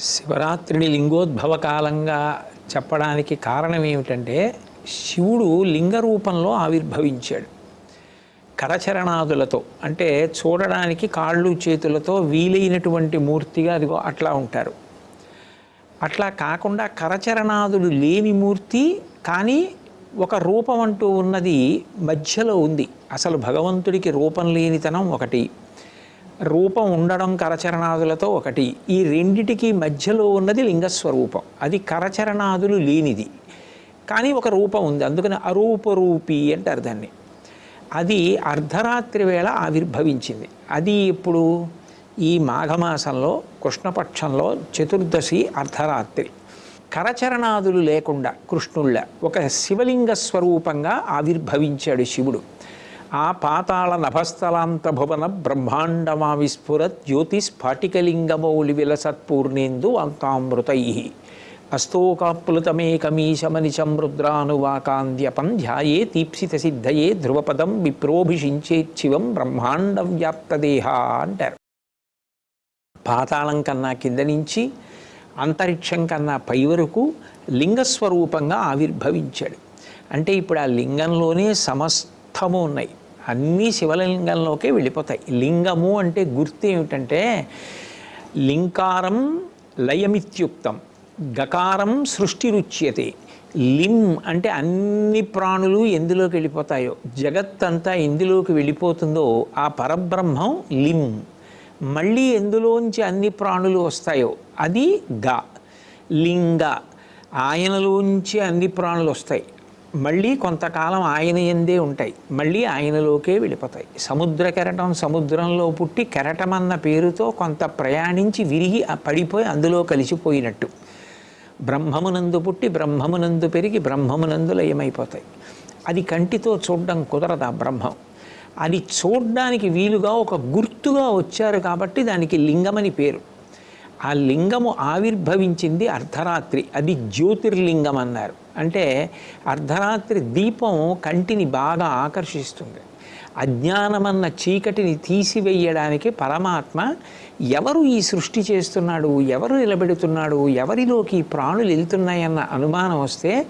శివరాత్రిని లింగోద్భవ కాలంగా చెప్పడానికి కారణం ఏమిటంటే శివుడు లింగ రూపంలో ఆవిర్భవించాడు. కరచరణాదులతో అంటే చూడడానికి కాళ్ళు చేతులతో వీలైనటువంటి మూర్తిగా అదిగో అట్లా ఉంటారు. అట్లా కాకుండా కరచరణాదులు లేని మూర్తి కానీ ఒక రూపం అంటూ ఉన్నది మధ్యలో ఉంది. అసలు భగవంతుడికి రూపం లేనితనం ఒకటి. రూపం ఉండడం కరచరణాదులతో ఒకటి. ఈ రెండిటికి మధ్యలో ఉన్నది లింగస్వరూపం. అది కరచరణాదులు లేనిది. కానీ ఒక రూపం ఉంది. అందుకని అరూపరూపి అంటారు దాన్ని అది అర్ధరాత్రి వేళ ఆవిర్భవించింది. అది ఇప్పుడు ఈ మాఘమాసంలో కృష్ణపక్షంలో చతుర్దశి అర్ధరాత్రి. కరచరణాదులు లేకుండా కృష్ణుళ్ళ ఒక శివలింగ స్వరూపంగా ఆవిర్భవించాడు శివుడు. ఆ పాతాళ నభస్థలాంత భువన బ్రహ్మాండమా జ్యోతిస్ఫాటికలింగమౌలి జ్యోతి విలసత్పూర్ణేందు అంతామృతై అస్తోకాప్లుతమేకమీశమనిశం రుద్రానువాకాంద్యపం ధ్యాయే తీప్సిత సిద్ధయే ధ్రువపదం విప్రోభిషించేచ్చివం బ్రహ్మాండ వ్యాప్తదేహ అంటారు. పాతాళం కన్నా కింద నుంచి అంతరిక్షం కన్నా పై వరకు లింగస్వరూపంగా ఆవిర్భవించాడు. అంటే ఇప్పుడు ఆ లింగంలోనే సమస్తము ఉన్నాయి. అన్నీ శివలింగంలోకే వెళ్ళిపోతాయి. లింగము అంటే గుర్తు ఏమిటంటే లింకారం లయమిత్యుక్తం. గకారం సృష్టి రుచ్యతే లిం అంటే అన్ని ప్రాణులు ఎందులోకి వెళ్ళిపోతాయో జగత్తంతా ఎందులోకి వెళ్ళిపోతుందో ఆ పరబ్రహ్మం లిం. మళ్ళీ ఎందులోంచి అన్ని ప్రాణులు వస్తాయో అది గ. లింగ. ఆయనలోంచి అన్ని ప్రాణులు వస్తాయి. మళ్ళీ కొంతకాలం ఆయన ఎందే ఉంటాయి. మళ్ళీ ఆయనలోకే వెళ్ళిపోతాయి సముద్ర కెరటం సముద్రంలో పుట్టి కెరటం అన్న పేరుతో కొంత ప్రయాణించి విరిగి పడిపోయి అందులో కలిసిపోయినట్టు. బ్రహ్మమునందు పుట్టి బ్రహ్మమునందు పెరిగి బ్రహ్మమునందు లయమైపోతాయి అది కంటితో చూడడం కుదరదు ఆ బ్రహ్మం? అది చూడడానికి వీలుగా ఒక గుర్తుగా వచ్చారు కాబట్టి దానికి లింగమని పేరు. ఆ లింగము ఆవిర్భవించింది అర్ధరాత్రి. అది జ్యోతిర్లింగం అన్నారు. అంటే అర్ధరాత్రి దీపం కంటిని బాగా ఆకర్షిస్తుంది. అజ్ఞానమన్న చీకటిని తీసివేయడానికి పరమాత్మ ఎవరు ఈ సృష్టి చేస్తున్నాడు ఎవరు నిలబెడుతున్నాడు ఎవరిలోకి ఈ ప్రాణులు వెళ్తున్నాయన్న అనుమానం వస్తే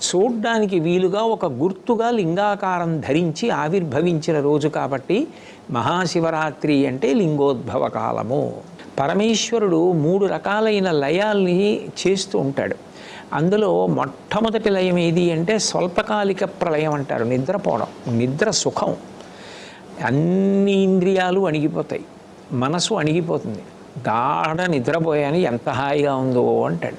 చూడ్డానికి వీలుగా ఒక గుర్తుగా లింగాకారం ధరించి ఆవిర్భవించిన రోజు కాబట్టి మహాశివరాత్రి అంటే లింగోద్భవ కాలము. పరమేశ్వరుడు మూడు రకాలైన లయాల్ని చేస్తూ ఉంటాడు. అందులో మొట్టమొదటి లయం ఏది అంటే స్వల్పకాలిక ప్రళయం అంటారు నిద్రపోవడం నిద్ర సుఖం. అన్ని ఇంద్రియాలు అణిగిపోతాయి మనసు అణిగిపోతుంది. గాఢ నిద్రపోయాని ఎంత హాయిగా ఉందో అంటాడు.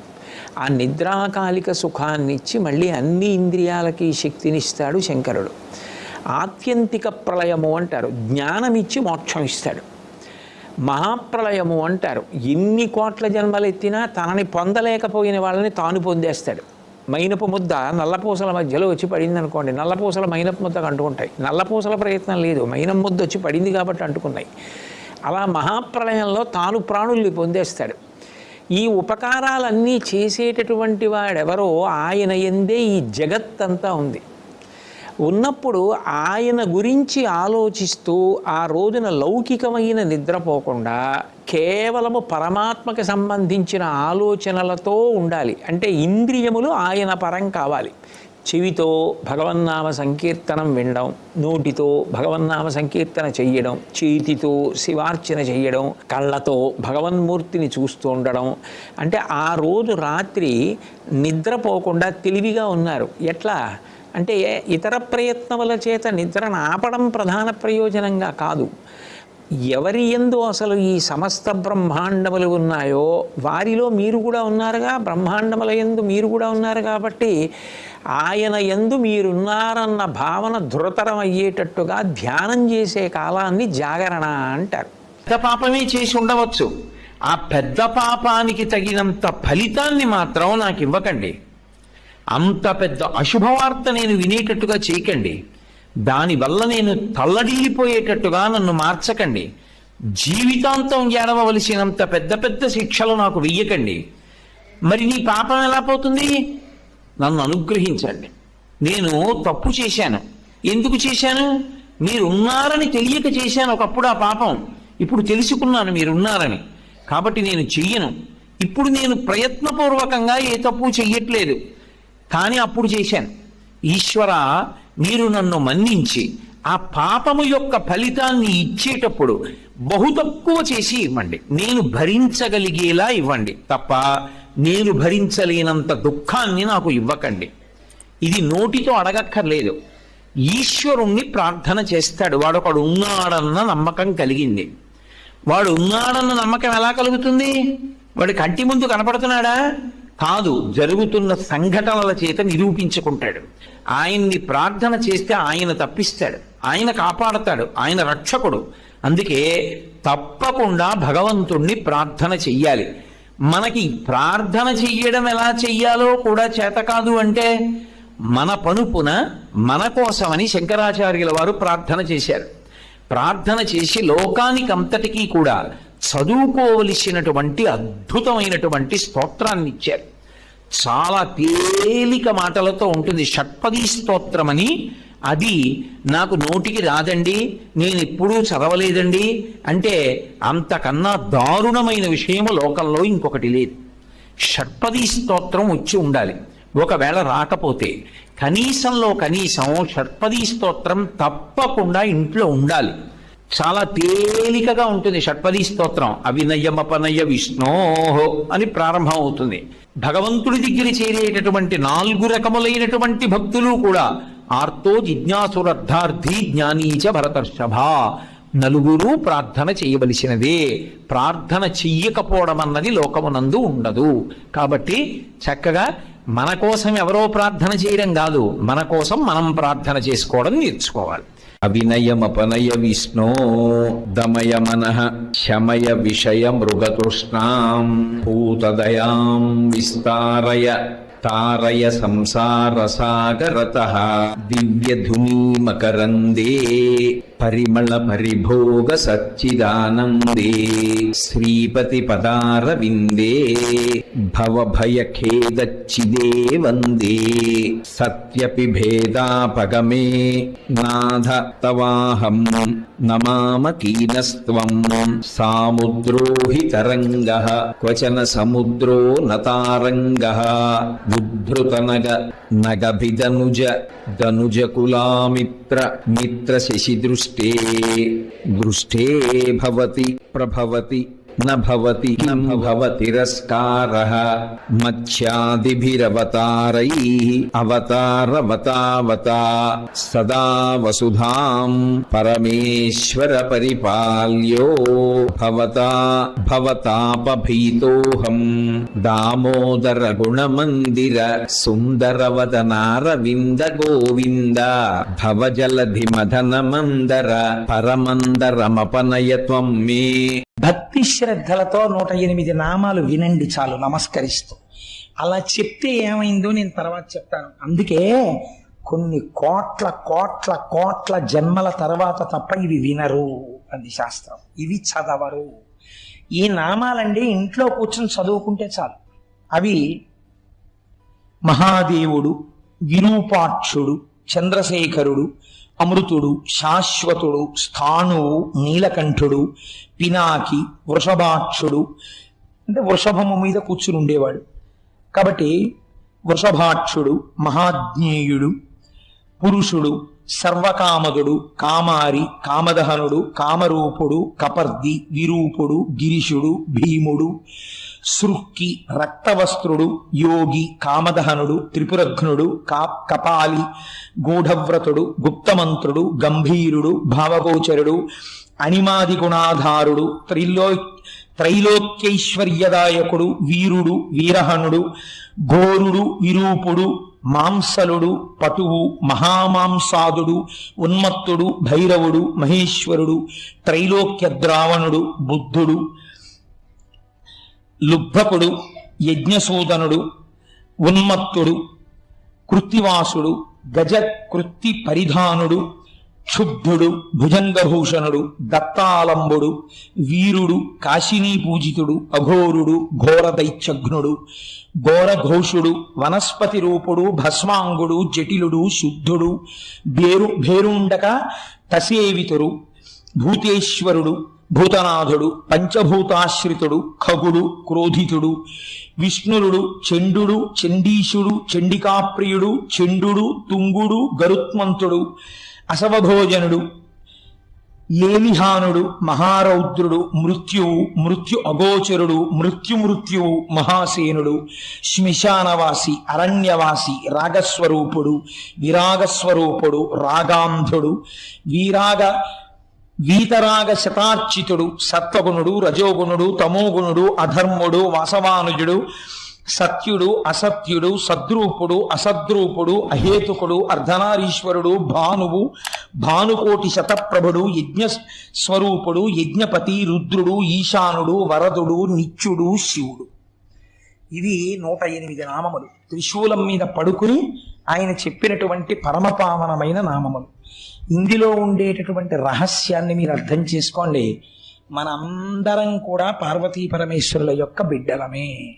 ఆ నిద్రాకాలిక సుఖాన్ని ఇచ్చి మళ్ళీ అన్ని ఇంద్రియాలకి శక్తినిస్తాడు శంకరుడు. ఆత్యంతిక ప్రళయము అంటారు జ్ఞానమిచ్చి మోక్షం ఇస్తాడు మహాప్రళయము అంటారు. ఎన్ని కోట్ల జన్మలు ఎత్తినా తనని పొందలేకపోయిన వాళ్ళని తాను పొందేస్తాడు. మైనపు ముద్ద నల్లపూసల మధ్యలో వచ్చి పడింది అనుకోండి నల్లపూసల మైనపు ముద్దకు అంటుకుంటాయి నల్లపూసల ప్రయత్నం లేదు మైనం ముద్ద వచ్చి పడింది కాబట్టి అంటుకున్నాయి. అలా మహాప్రళయంలో తాను ప్రాణుల్ని పొందేస్తాడు. ఈ ఉపకారాలన్నీ చేసేటటువంటి వాడెవరో ఆయన ఎందే ఈ జగత్తంతా ఉంది. ఉన్నప్పుడు ఆయన గురించి ఆలోచిస్తూ ఆ రోజున లౌకికమైన నిద్రపోకుండా కేవలము పరమాత్మకి సంబంధించిన ఆలోచనలతో ఉండాలి. అంటే ఇంద్రియములు ఆయన పరం కావాలి. చెవితో భగవన్నామ సంకీర్తనం వినడం నోటితో భగవన్నామ సంకీర్తన చెయ్యడం చేతితో శివార్చన చెయ్యడం కళ్ళతో భగవన్మూర్తిని చూస్తూ ఉండడం. అంటే ఆ రోజు రాత్రి నిద్రపోకుండా తెలివిగా ఉన్నారు. ఎట్లా? అంటే ఇతర ప్రయత్నముల చేత నిద్రను ఆపడం ప్రధాన ప్రయోజనంగా కాదు. ఎవరి ఎందు అసలు ఈ సమస్త బ్రహ్మాండములు ఉన్నాయో వారిలో మీరు కూడా ఉన్నారుగా బ్రహ్మాండముల ఎందు మీరు కూడా ఉన్నారు కాబట్టి ఆయన ఎందు మీరున్నారన్న భావన దృఢతరం అయ్యేటట్టుగా ధ్యానం చేసే కాలాన్ని జాగరణ అంటారు. పెద్ద పాపమే చేసి ఉండవచ్చు. ఆ పెద్ద పాపానికి తగినంత ఫలితాన్ని మాత్రం నాకు ఇవ్వకండి. అంత పెద్ద అశుభవార్త నేను వినేటట్టుగా చేయకండి. దానివల్ల నేను తల్లడిల్లిపోయేటట్టుగా నన్ను మార్చకండి. జీవితాంతం ఏడవలసినంత పెద్ద పెద్ద శిక్షలు నాకు వెయ్యకండి. మరి నీ పాపం ఎలా పోతుంది? నన్ను అనుగ్రహించండి. నేను తప్పు చేశాను. ఎందుకు చేశాను? మీరున్నారని తెలియక చేశాను ఒకప్పుడు ఆ పాపం. ఇప్పుడు తెలుసుకున్నాను మీరున్నారని. కాబట్టి నేను చెయ్యను. ఇప్పుడు నేను ప్రయత్నపూర్వకంగా ఏ తప్పు చెయ్యట్లేదు. కానీ అప్పుడు చేశాను. ఈశ్వర మీరు నన్ను మన్నించి ఆ పాపము యొక్క ఫలితాన్ని ఇచ్చేటప్పుడు బహు తక్కువ చేసి ఇవ్వండి. నేను భరించగలిగేలా ఇవ్వండి. తప్ప నేను భరించలేనంత దుఃఖాన్ని నాకు ఇవ్వకండి. ఇది నోటితో అడగక్కర్లేదు. ఈశ్వరుణ్ణి ప్రార్థన చేస్తాడు. వాడొకడు ఉన్నాడన్న నమ్మకం కలిగింది. వాడు ఉన్నాడన్న నమ్మకం ఎలా కలుగుతుంది? వాడి కంటి ముందు కనపడుతున్నాడా? కాదు జరుగుతున్న సంఘటనల చేత నిరూపించుకుంటాడు. ఆయన్ని ప్రార్థన చేస్తే ఆయన తప్పిస్తాడు. ఆయన కాపాడతాడు. ఆయన రక్షకుడు. అందుకే తప్పకుండా భగవంతుణ్ణి ప్రార్థన చెయ్యాలి. మనకి ప్రార్థన చెయ్యడం ఎలా చెయ్యాలో కూడా చేత కాదు అంటే మన పనుపున మన కోసమని శంకరాచార్యుల వారు ప్రార్థన చేశారు. ప్రార్థన చేసి లోకానికి అంతటికీ కూడా చదువుకోవలసినటువంటి అద్భుతమైనటువంటి స్తోత్రాన్ని ఇచ్చారు చాలా తేలిక మాటలతో ఉంటుంది. షట్పదీ స్తోత్రమని. అది నాకు నోటికి రాదండి నేను ఎప్పుడూ చదవలేదండి అంటే అంతకన్నా దారుణమైన విషయము లోకంలో ఇంకొకటి లేదు. షట్పదీ స్తోత్రం వచ్చి ఉండాలి. ఒకవేళ రాకపోతే కనీసంలో కనీసం షట్పదీ స్తోత్రం తప్పకుండా ఇంట్లో ఉండాలి. చాలా తేలికగా ఉంటుంది షట్పదీ స్తోత్రం. అవినయమపనయ విష్ణోహో అని ప్రారంభం అవుతుంది భగవంతుడి దగ్గర చేరేటటువంటి నాలుగు రకములైనటువంటి భక్తులు కూడా ఆర్తో జిజ్ఞాసురర్థార్థి జ్ఞానీచ భరతర్షభ. నలుగురు ప్రార్థన చేయవలసినదే. ప్రార్థన చెయ్యకపోవడం అన్నది లోకమునందు ఉండదు. కాబట్టి చక్కగా మన కోసం ఎవరో ప్రార్థన చేయడం కాదు. మన కోసం మనం ప్రార్థన చేసుకోవడం నేర్చుకోవాలి. అవినయమపనయ విష్ణో దమయ మనః శమయ విషయ మృగతృష్ణాం భూతదయాం విస్తారయ తారయ సంసార సాగరత దివ్యధునీ మకరందే పరిమళ పరిభోగ సచ్చిదానందే శ్రీపతి పదారవిందే భవభయఖేదచ్చిదే వందే సత్యపి భేదాపగమే నాథ తవాహం నమామ కీనస్త్వం తరంగ క్వచన సముద్రో నతారంగ ఉద్ధృతనగ నగభిదనుజ దనుజకులామిత్ర మిత్ర శశి దృష్టే దృష్టే భవతి ప్రభవతి. నవతి నవతిరస్కారః మత్స్యాదిభిరవతారై అవతారవతావతా సదా వసుధాం పరమేశ్వర పరిపాల్యో భవతా భవతాపభీతోహం దామోదర గుణమందిర సుందరవదనారవింద గోవింద భవజలధి మదన మందర పరమందరమపనయత్వం మే భక్తి శ్రద్ధలతో నూట ఎనిమిది నామాలు వినండి చాలు నమస్కరిస్తూ. అలా చెప్తే ఏమైందో నేను తర్వాత చెప్తాను. అందుకే కొన్ని కోట్ల కోట్ల కోట్ల జన్మల తర్వాత తప్ప ఇవి వినరు అంది శాస్త్రం. ఇవి చదవరు. ఈ నామాలండి ఇంట్లో కూర్చొని చదువుకుంటే చాలు. అవి మహాదేవుడు విరూపాక్షుడు చంద్రశేఖరుడు అమృతుడు శాశ్వతుడు స్థాణువు నీలకంఠుడు పినాకి వృషభాక్షుడు అంటే వృషభము మీద కూర్చుని ఉండేవాడు. కాబట్టి వృషభాక్షుడు మహాజ్ఞేయుడు పురుషుడు సర్వకామదుడు కామారి కామదహనుడు కామరూపుడు కపర్ది విరూపుడు గిరిషుడు భీముడు సృక్కి రక్తవస్త్రుడు యోగి కామదహనుడు త్రిపురఘ్నుడు కా కపాలి గూఢవ్రతుడు గుప్తమంత్రుడు గంభీరుడు భావగోచరుడు అణిమాది గుణాధారుడు త్రిలో త్రైలోక్యైశ్వర్యదాయకుడు వీరుడు వీరహనుడు ఘోరుడు విరూపుడు మాంసలుడు పటువు మహామాంసాదుడు ఉన్మత్తుడు భైరవుడు మహేశ్వరుడు త్రైలోక్య ద్రావణుడు బుద్ధుడు లుబ్ధకుడు యజ్ఞసూదనుడు ఉన్మత్తుడు కృత్తివాసుడు గజ కృత్తి పరిధానుడు క్షుబ్ధుడు భుజంగభూషణుడు దత్తాలంబుడు వీరుడు కాశినీ పూజితుడు అఘోరుడు ఘోర దైత్యఘ్నుడు ఘోరఘోషుడు వనస్పతి రూపుడు భస్మాంగుడు జటిలుడు శుద్ధుడు భేరు భేరుండక తసేవితుడు భూతేశ్వరుడు భూతనాథుడు పంచభూతాశ్రితుడు ఖగుడు క్రోధితుడు విష్ణురుడు చండుడు చండీశుడు చండికాప్రియుడు చండుడు తుంగుడు గరుత్మంతుడు అసవభోజనుడు లేలిహానుడు మహారౌద్రుడు మృత్యువు మృత్యు అగోచరుడు మృత్యుమృత్యువు మహాసేనుడు శ్మశానవాసి అరణ్యవాసి రాగస్వరూపుడు విరాగస్వరూపుడు రాగాంధుడు వీరాగ వీతరాగ శతార్చితుడు సత్వగుణుడు రజోగుణుడు తమోగుణుడు అధర్ముడు వాసవానుజుడు సత్యుడు అసత్యుడు సద్రూపుడు అసద్రూపుడు అహేతుకుడు అర్ధనారీశ్వరుడు భానువు భానుకోటి శతప్రభుడు యజ్ఞ స్వరూపుడు యజ్ఞపతి రుద్రుడు ఈశానుడు వరదుడు నిత్యుడు శివుడు. ఇవి నూట ఎనిమిది నామములు. త్రిశూలం మీద పడుకుని ఆయన చెప్పినటువంటి పరమపావనమైన నామములు. ఇందులో ఉండేటటువంటి రహస్యాన్ని మీరు అర్థం చేసుకోండి. మనందరం కూడా పార్వతీ పరమేశ్వరుల యొక్క బిడ్డలమే.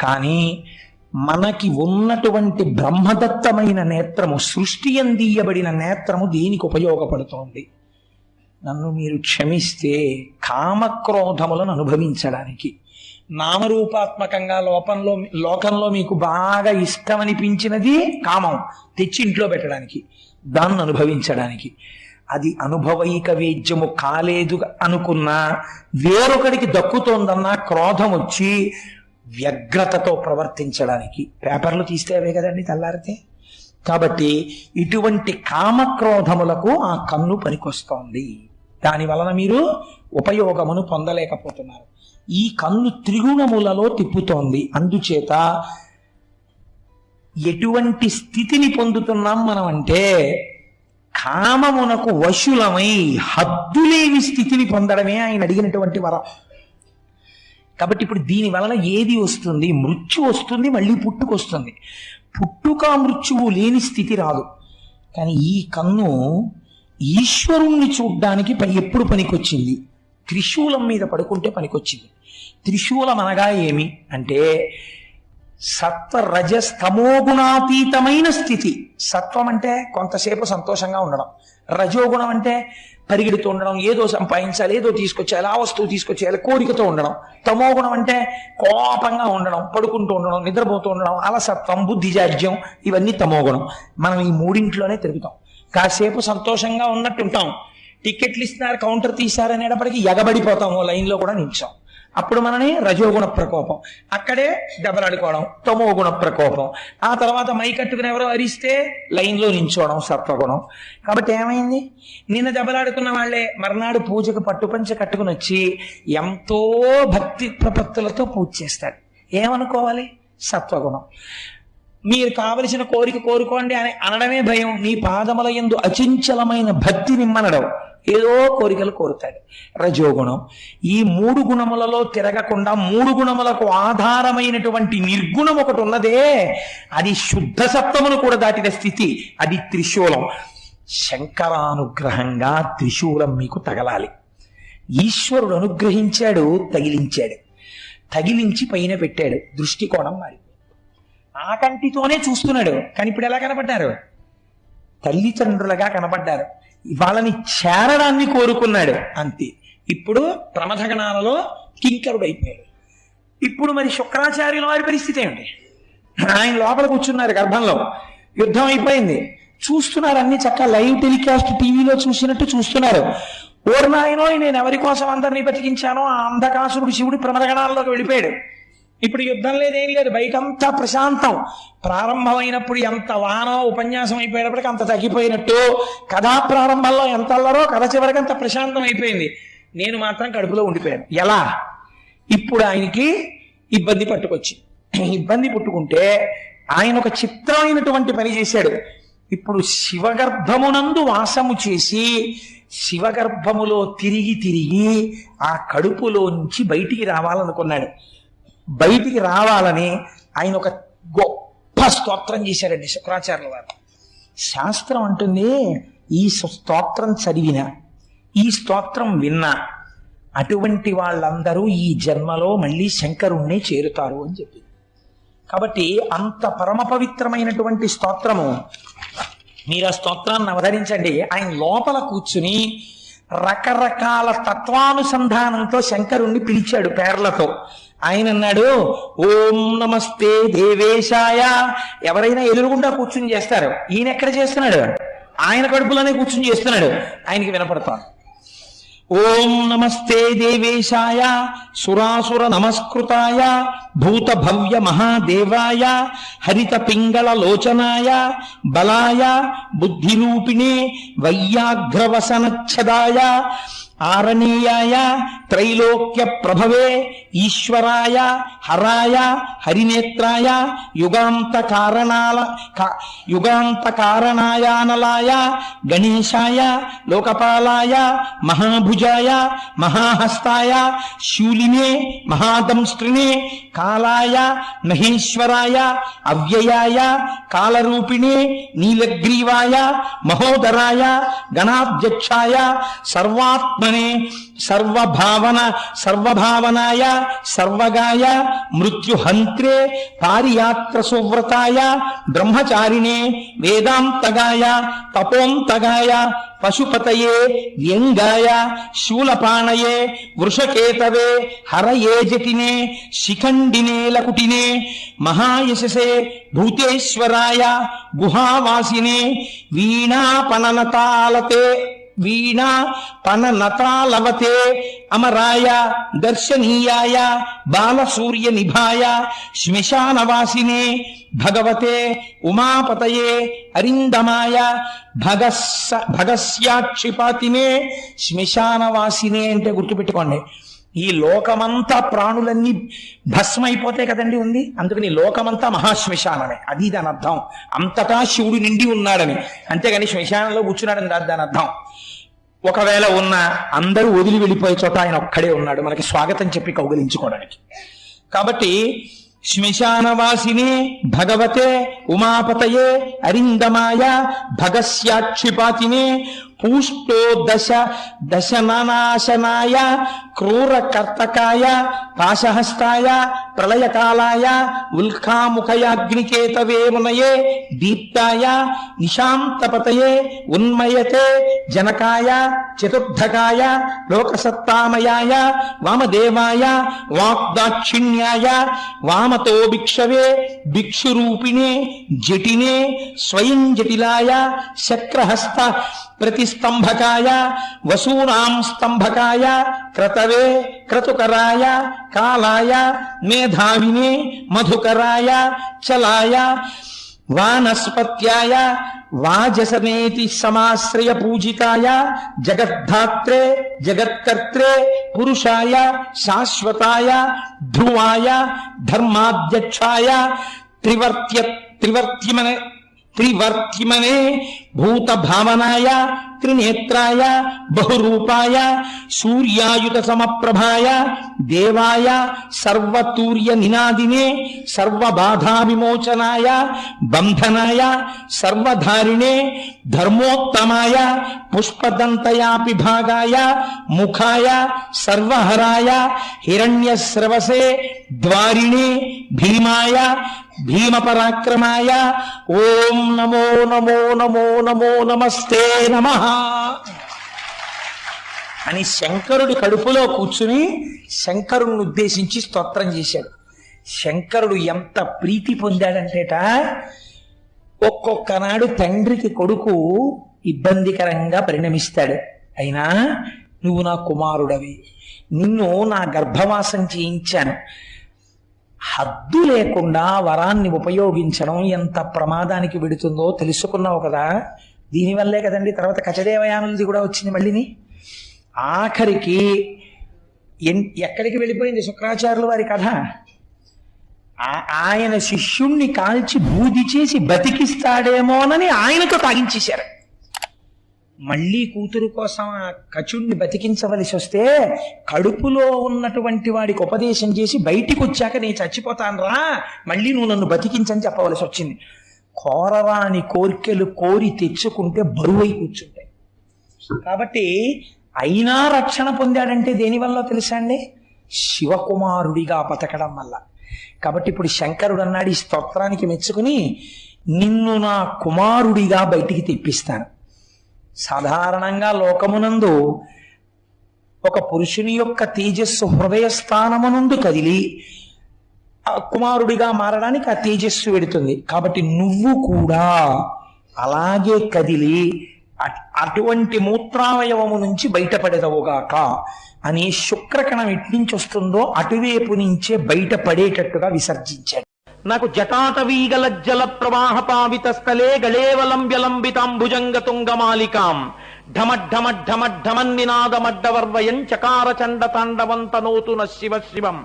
కానీ మనకి ఉన్నటువంటి బ్రహ్మదత్తమైన నేత్రము సృష్టి అందియబడిన నేత్రము దీనికి ఉపయోగపడుతోంది. నన్ను మీరు క్షమిస్తే కామక్రోధములను అనుభవించడానికి. నామరూపాత్మకంగా లోపంలో లోకంలో మీకు బాగా ఇష్టమనిపించినది కామం. తెచ్చి ఇంట్లో పెట్టడానికి దాన్ని అనుభవించడానికి. అది అనుభవైక వేద్యము కాలేదు అనుకున్నా వేరొకడికి దక్కుతోందన్నా క్రోధం వచ్చి వ్యగ్రతతో ప్రవర్తించడానికి. పేపర్లు తీస్తే అవే కదండి తెల్లారితే. కాబట్టి ఇటువంటి కామక్రోధములకు ఆ కన్ను పనికొస్తోంది. దాని వలన మీరు ఉపయోగమును పొందలేకపోతున్నారు. ఈ కన్ను త్రిగుణములలో తిప్పుతోంది. అందుచేత ఎటువంటి స్థితిని పొందుతున్నాం మనం అంటే కామమునకు వశులమై హద్దులేని స్థితిని పొందడమే ఆయన అడిగినటువంటి వరం. కాబట్టి ఇప్పుడు దీని వలన ఏది వస్తుంది? మృత్యు వస్తుంది మళ్ళీ పుట్టుకొస్తుంది పుట్టుక మృత్యువు లేని స్థితి రాదు. కానీ ఈ కన్ను ఈశ్వరుణ్ణి చూడ్డానికి పని ఎప్పుడు పనికొచ్చింది? త్రిశూలం మీద పడుకుంటే పనికొచ్చింది. త్రిశూలం అనగా ఏమి? అంటే సత్వరజస్తమోగుణాతీతమైన స్థితి. సత్వం అంటే కొంతసేపు సంతోషంగా ఉండడం. రజోగుణం అంటే పరిగెడుతూ ఉండడం ఏదో సంపాదించాలి ఏదో తీసుకొచ్చేయాలి ఆ వస్తువు తీసుకొచ్చేయాలి కోరికతో ఉండడం. తమోగుణం అంటే కోపంగా ఉండడం పడుకుంటూ ఉండడం నిద్రపోతూ ఉండడం అలసత్వం బుద్ధిజాడ్యం ఇవన్నీ తమోగుణం. మనం ఈ మూడింట్లోనే తిరుగుతాం. కాసేపు సంతోషంగా ఉన్నట్టు ఉంటాం టికెట్లు ఇస్తున్నారు కౌంటర్ తీశారనేటప్పటికీ ఎగబడిపోతాము లైన్లో కూడా నిల్చాం అప్పుడు మనని రజోగుణ ప్రకోపం. అక్కడే దెబ్బలాడుకోవడం తమోగుణ ప్రకోపం. ఆ తర్వాత మై కట్టుకుని ఎవరో అరిస్తే లైన్లో నించోవడం సత్వగుణం కాబట్టి ఏమైంది? నిన్న దెబ్బలాడుకున్న వాళ్ళే మర్నాడు పూజకు పట్టుపంచ కట్టుకుని వచ్చి ఎంతో భక్తి ప్రపత్తులతో పూజ చేస్తాడు ఏమనుకోవాలి? సత్వగుణం. మీరు కావలసిన కోరిక కోరుకోండి అని అనడమే భయం. నీ పాదముల ఎందు అచంచలమైన భక్తి నిమ్మనడం. ఏదో కోరికలు కోరుతాడు. రజోగుణం. ఈ మూడు గుణములలో తిరగకుండా మూడు గుణములకు ఆధారమైనటువంటి నిర్గుణం ఒకటి ఉన్నదే. అది శుద్ధ సప్తమును కూడా దాటిన స్థితి. అది త్రిశూలం. శంకరానుగ్రహంగా త్రిశూలం మీకు తగలాలి. ఈశ్వరుడు అనుగ్రహించాడు తగిలించాడు. తగిలించి పైన పెట్టాడు. దృష్టికోణం మారి ఆ కంటితోనే చూస్తున్నాడు. కానీ ఇప్పుడు ఎలా కనపడ్డారు? తల్లిదండ్రులుగా కనపడ్డారు. వాళ్ళని చేరడాన్ని కోరుకున్నాడు. అంతే. ఇప్పుడు ప్రమథగణాలలో కింకరుడు అయిపోయాడు ఇప్పుడు మరి శుక్రాచార్యుల వారి పరిస్థితి ఏమిటి? ఆయన లోపల కూర్చున్నారు గర్భంలో. యుద్ధం అయిపోయింది. చూస్తున్నారు అన్ని చక్క లైవ్ టెలికాస్ట్ టీవీలో చూసినట్టు చూస్తున్నారు. ఓర్నాయనో నేను ఎవరి కోసం అందరినీ బతికించానో ఆ అంధకాసురుడు శివుడు ప్రమదగణాల్లోకి వెళ్ళిపోయాడు. ఇప్పుడు యుద్ధం లేదేం లేదు. బయటంతా ప్రశాంతం. ప్రారంభమైనప్పుడు ఎంత వానో ఉపన్యాసం అయిపోయేటప్పటికి అంత తగ్గిపోయినట్టు. కథా ప్రారంభంలో ఎంత అల్లరో కథ చివరికి అంత ప్రశాంతం అయిపోయింది. నేను మాత్రం కడుపులో ఉండిపోయాను. ఎలా? ఇప్పుడు ఆయనకి ఇబ్బంది పట్టుకొచ్చి. ఇబ్బంది పుట్టుకుంటే ఆయన ఒక చిత్రమైనటువంటి పని చేశాడు. ఇప్పుడు శివగర్భమునందు వాసము చేసి శివగర్భములో తిరిగి తిరిగి ఆ కడుపులోంచి బయటికి రావాలనుకున్నాడు. బయటికి రావాలని ఆయన ఒక గొప్ప స్తోత్రం చేశారండి శుక్రాచార్యుల వారు. శాస్త్రం అంటుంది ఈ స్తోత్రం చదివిన ఈ స్తోత్రం విన్నా అటువంటి వాళ్ళందరూ ఈ జన్మలో మళ్ళీ శంకరుణ్ణి చేరుతారు అని చెప్పింది. కాబట్టి అంత పరమ పవిత్రమైనటువంటి స్తోత్రము మీరు ఆ స్తోత్రాన్ని అవధరించండి ఆయన లోపల కూర్చుని రకరకాల తత్వానుసంధానంతో శంకరుణ్ణి పిలిచాడు పేర్లతో. ఆయన అన్నాడు ఓం నమస్తే దేవేశాయ. ఎవరైనా ఎదురుగుండా కూర్చుని చేస్తారు. ఈయన ఎక్కడ చేస్తున్నాడు? ఆయన కడుపులోనే కూర్చుని చేస్తున్నాడు. ఆయనకి వినపడతాను ఓం నమస్తే దేవేశాయ సురాసుర నమస్కృతాయ భూత భవ్య మహాదేవాయ హరిత పింగళ లోచనాయ బలాయ బుద్ధిరూపిణే వైయాఘ్రవసనచ్ఛదాయ आरणीयाय त्रैलोक्य प्रभवे, ईश्वराय, हराय, हरिनेत्राय युगांत कारणाल लोकपालाय, महाभुजाय, महाहस्ताय, शूलिने महादंस्त्रिने कालाय, महेश्वराय, अव्ययाय, कालरूपिणे, नीलग्रीवाय, महोदराय गणाध्यक्षा सर्वात्म సర్వాత్మనే సర్వభావన సర్వభావనాయ సర్వగాయ మృత్యుహంత్రే పారియాత్ర సువ్రతాయ బ్రహ్మచారిణే వేదాంతగాయ తపోంతగాయ పశుపతయే వ్యంగాయ శూలపాణయే వృషకేతవే హరయే జటినే శిఖండినే లకుటినే మహాయశసే భూతేశ్వరాయ గుహావాసినే వీణాపననతాలతే వీణా పననతాలవతే అమరాయ దర్శనీయాయ బాలసూర్య నిభాయ శ్మశానవాసినే భగవతే ఉమాపతయే అరిందమాయ భగస్స భగస్యాక్షిపాతినే శ్మశానవాసినే అంటే గుర్తుపెట్టుకోండి. ఈ లోకమంతా ప్రాణులన్నీ భస్మైపోతే కదండి ఉంది? అందుకని లోకమంతా మహాశ్మశానమే. అది దాని అర్థం. అంతటా శివుడు నిండి ఉన్నాడని. అంతేగాని శ్మశానంలో కూర్చున్నాడని కాదు దాని అర్థం. ఒకవేళ ఉన్న అందరూ వదిలి వెళ్ళిపోయే చోట ఆయన ఒక్కడే ఉన్నాడు. మనకి స్వాగతం చెప్పి కౌగలించుకోవడానికి. కాబట్టి శ్మశానవాసిని భగవతే ఉమాపతయే అరిందమాయ భగస్యాక్షిపాతిని పూష్టో దశ దశనాశనాయ క్రూర కర్తకాయ పాశహస్తాయ ప్రళయకాలాయ ఉల్కాముఖయాగ్నికేతవే మునయే దీప్తాయ నిశాంతపతయే ఉన్మయతే జనకాయ చతుర్థకాయ లోకసత్తామయాయ వామదేవాయ వాగ్దాక్షిణ్యాయ వామతో భిక్షవే భిక్షురూపిణే జటినే స్వయం జటిలాయ శక్రహస్త ప్రతిస్తంభకాయ వసూనాం స్తంభకాయ క్రతవే క్రతుకరాయ కాలాయ మేధావినే మధుకరాయ చలాయ వానస్పత్యాయ వాజసనేతి సమాశ్రయ పూజితాయ జగద్ధాత్రే జగత్కర్త్రే పురుషాయ శాశ్వతాయ ధ్రువాయ ధర్మాధ్యక్షాయ త్రివర్త్య త్రివర్త్యమనే త్రివర్త్యమనే భూత భావనాయ त्रिनेत्राय, बहुरूपाय सूर्यायुत समप्रभाय देवाय सर्वतूर्य निनादिने सर्वबाधा विमोचनाय बंधनाय सर्वधारिणे, धर्मोत्तमाय पुष्पदंतयापि भागाय मुखाय, सर्वहराय, हिरण्यस्रवसे, द्वारिणे, भीमाय भीम पराक्रमाय ओम नमो नमो नमो नमो नमस्ते नमः। అని శంకరుడి కడుపులో కూర్చుని శంకరుణ్ణి ఉద్దేశించి స్తోత్రం చేశాడు. శంకరుడు ఎంత ప్రీతి పొందాడంటేట ఒక్కొక్కనాడు తండ్రికి కొడుకు ఇబ్బందికరంగా పరిణమిస్తాడు. అయినా నువ్వు నా కుమారుడవి. నిన్ను నా గర్భవాసం చేయించాను. హద్దు లేకుండా వరాన్ని ఉపయోగించడం ఎంత ప్రమాదానికి పెడుతుందో తెలుసుకున్నావు కదా. దీనివల్లే కదండి తర్వాత కచదేవయానులది కూడా వచ్చింది మళ్ళీని. ఆఖరికి ఎన్- ఎక్కడికి వెళ్ళిపోయింది శుక్రాచార్యుల వారి కథ? ఆ- ఆయన శిష్యుణ్ణి కాల్చి బూది చేసి బతికిస్తాడేమోనని ఆయనతో తాగించేశారు. మళ్ళీ కూతురు కోసం ఆ కచుణ్ణి బతికించవలసి వస్తే కడుపులో ఉన్నటువంటి వాడికి ఉపదేశం చేసి బయటికి వచ్చాక నేను చచ్చిపోతాను రా మళ్ళీ నువ్వు నన్ను బతికించని చెప్పవలసి వచ్చింది. కోరరాని కోరికలు కోరి తెచ్చుకుంటే బరువై కూర్చుంటాయి. కాబట్టి అయినా రక్షణ పొందాడంటే దేనివల్ల తెలుసా అండి శివకుమారుడిగా బతకడం వల్ల. కాబట్టి ఇప్పుడు శంకరుడు అన్నాడు ఈ స్తోత్రానికి మెచ్చుకుని నిన్ను నా కుమారుడిగా బయటికి తెప్పిస్తాను. సాధారణంగా లోకమునందు ఒక పురుషుని యొక్క తేజస్సు హృదయ స్థానమునందు కదిలి కుమారుడిగా మారడానికి ఆ తేజస్సు వెడుతుంది కాబట్టి నువ్వు కూడా అలాగే కదిలి అట్- అటువంటి మూత్రావయవము నుంచి బయటపడేదవుగాక అని శుక్రకణం ఎట్నుంచి వస్తుందో అటువైపు నుంచే బయటపడేటట్టుగా విసర్జించాడు. నాకు జటాటవీగల జల ప్రవాహ పావిత స్థలే గళేవలంబ్యలంబితాంభుజంగ తుంగమాలికాం ఢమఢమఢమఢమన్నినాదమడ్డవర్వయం చకార చండ తాండవంతనోతు శివ శివం.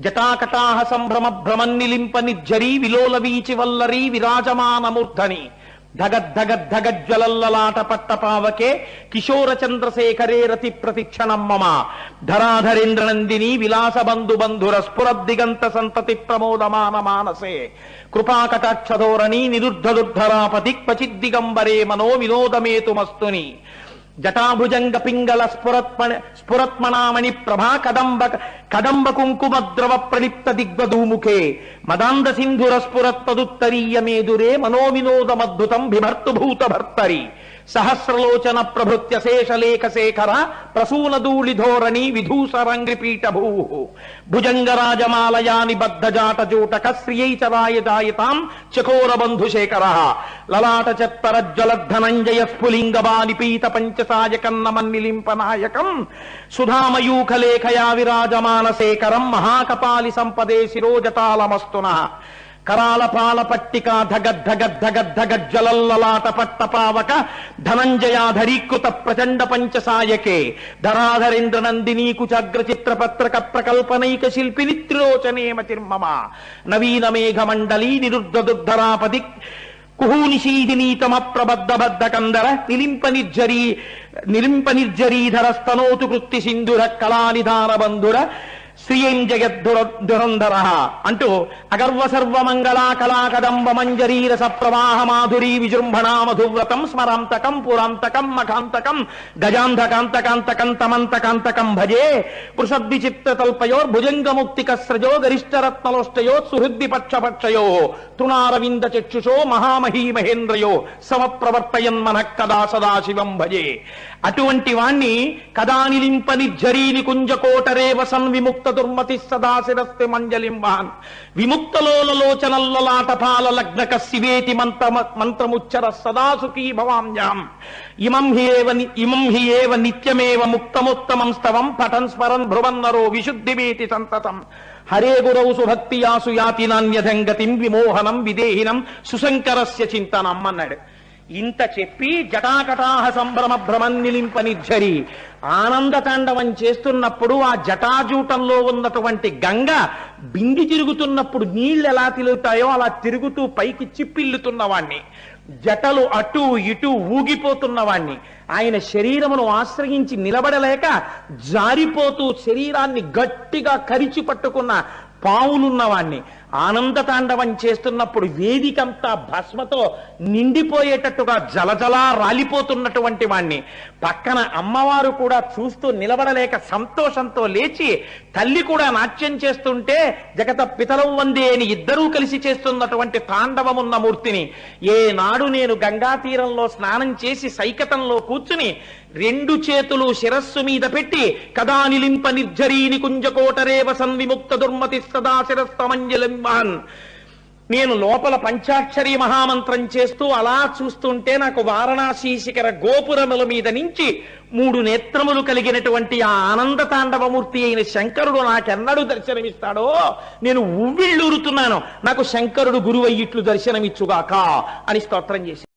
జటాకటాహ సంభ్రమ భ్రమన్నిలింప జరీ విలోల వీచి వల్లరీ విరాజమానమూర్ధని ధగద్ధగద్ధగజ్వలల్లలాట పట్టపావకే కిశోర చంద్రశేఖరే రతి ప్రతిక్షణం మమ. ధరాధరేంద్ర నందిని విలాస బంధు బంధుర స్ఫురద్దిగంత సంతతి ప్రమోదమాన మానసే. కృపాకటాక్షధోరణి నిరుద్ధదుర్ధరాపతి క్వచిద్దిగంబరే మనో వినోదమేతుమస్తుని. జటాభుజంగ పింగళ స్ఫురత్మ స్ఫురత్మణామణి ప్రభా కదంబ కదంబ కుంకుమ ద్రవ ప్రలిప్త దిగ్వధూముఖే మదాంద సింధుర స్ఫురత్తదుత్తరీయ మనోవినోదమద్భుతం బిభర్తుభూత భర్తరి సహస్రలోచన ప్రభృత్య శేషలేఖ శేఖర ప్రసూన ధూళి ధోరణి విధూసరంగ్రి భూ భుజంగరాజమాలయాని బద్ధజాట జూటక శ్రియై చరాయదాయతాం చకోర బంధు శేఖర లలాట చత్తర జ్వలద్ధనంజయ స్ఫులింగబాని పీత పంచసాయ కన్నమన్నిలింపనాయకం సుధామయూఖలేఖయా విరాజమాన శేఖరం మహాకపాలి సంపదే శిరోజతాలమస్తున కరాల పాల పట్టిక ధగద్ధగద్ధగద్ధగజ్జలల్లలాట పట్టపావక ధనంజయాధరీకృత ప్రచండ పంచసాయకే. ధరాధరేంద్ర నందినీకు కుచాగ్ర చిత్రపత్రక ప్రకల్పనైక శిల్పిని త్రిలోచనేమ తిర్మమ. నవీన మేఘ మండలీ నిరుద్ధ దుర్ధరాపది కుహూనిషీదినీతమ ప్రబద్ధ బద్ధ కందర నిలింప నిర్జరీ నిలింప నిర్జరీధర స్తనోతు కృత్తి సింధుర కళానిధాన బంధుర శ్రియం జగద్దుర దురంధర అంటూ అగర్వ సర్వమంగళా కళాకదంబ మంజరీరస ప్రవాహ మాధురీ విజృంభణా మధువ్రతం స్మరాంతకం పురాంతకం మఖాంతకం గజాంధకాంతకాంతకం తమంతకాంతకం భజే పృషద్విచిత్త తల్పయోర్ భుజంగముక్తిక స్రజో గరిష్టరత్నలోష్టయో సుహృద్ది పక్షపక్షయో తృణారవింద చక్షుషో మహామహీ మహేంద్రయో సమప్రవర్తయన్ మన కదా సదాశివం భజే. అటువంటి వాణ్ణి కదా నిలింప కుంజకోటరే వసన్ విముక్త విముక్త దుర్మతి సదాశిరస్తి మంజలింబాన్ విముక్తలోలలోచనల్లలాటపాల లగ్నక శివేతి మంత్ర మంత్రముచ్చర సదాసుఖీ భవాంజాం ఇమం హి ఏవ ఇమం హి ఏవ నిత్యమేవ ముక్తముత్తమం స్తవం పఠన్ స్మరన్ భ్రువన్నరో విశుద్ధివేతి సంతతం. హరే గురౌ సుభక్తియాసు యాతి నాణ్యధంగతిం విమోహనం విదేహినం సుశంకరస్య చింతనం అన్నాడు. ఇంత చెప్పి జటాకటాహ సంభ్రమ నిలింపని జరి ఆనంద తాండవం చేస్తున్నప్పుడు ఆ జటాజూటంలో ఉన్నటువంటి గంగ బింది తిరుగుతున్నప్పుడు నీళ్ళు ఎలా తిరుగుతాయో అలా తిరుగుతూ పైకి చిప్పిల్లుతున్నవాణ్ణి జటలు అటు ఇటు ఊగిపోతున్నవాణ్ణి ఆయన శరీరమును ఆశ్రయించి నిలబడలేక జారిపోతూ శరీరాన్ని గట్టిగా కరిచి పట్టుకున్న పావులున్నవాణ్ణి ఆనంద తాండవం చేస్తున్నప్పుడు వేదికంతా భస్మతో నిండిపోయేటట్టుగా జలజలా రాలిపోతున్నటువంటి వాణ్ణి. పక్కన అమ్మవారు కూడా చూస్తూ నిలబడలేక సంతోషంతో లేచి తల్లి కూడా నాట్యం చేస్తుంటే జగత పితలం వందే అని ఇద్దరూ కలిసి చేస్తున్నటువంటి తాండవమున్న మూర్తిని. ఏనాడు నేను గంగా తీరంలో స్నానం చేసి సైకతంలో కూర్చుని రెండు చేతులు శిరస్సు మీద పెట్టి కదా నిలింప నిర్జరీని కుంజకోటరేవ సన్విముక్త దుర్మతి సదా మహాన్ నేను లోపల పంచాక్షరి మహామంత్రం చేస్తూ అలా చూస్తుంటే నాకు వారణాసి శిఖర గోపురముల మీద నుంచి మూడు నేత్రములు కలిగినటువంటి ఆ ఆనంద తాండవమూర్తి అయిన శంకరుడు నాకెన్నడూ దర్శనమిస్తాడో నేను ఉవ్విళ్ళూరుతున్నాను. నాకు శంకరుడు గురువయ్యిట్లు దర్శనమిచ్చుగాక అని స్తోత్రం చేశాను